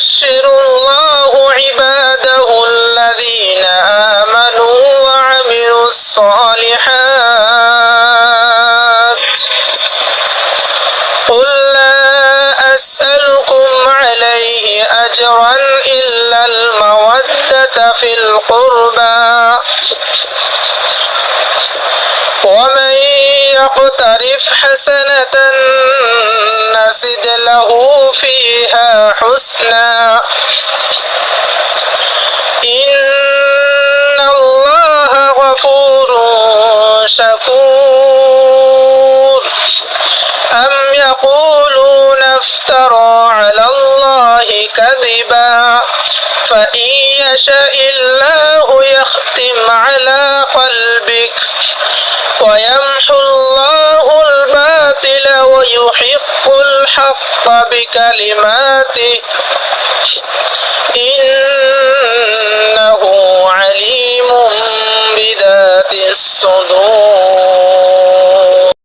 يبشر الله عباده الذين آمنوا وعملوا الصالحات. قل لا أسألكم عليه أجرا إلا المودة في القربى. ومن يقترف حسنة نزد له فيها حسنا إن الله غفور شكور. أم يقولون افترى على الله كذبا. فإن يشاء الله يختم على قلبك. ويمحو الله الباطل ويحق الحق بكلماته. إنه عليم بذات الصدور.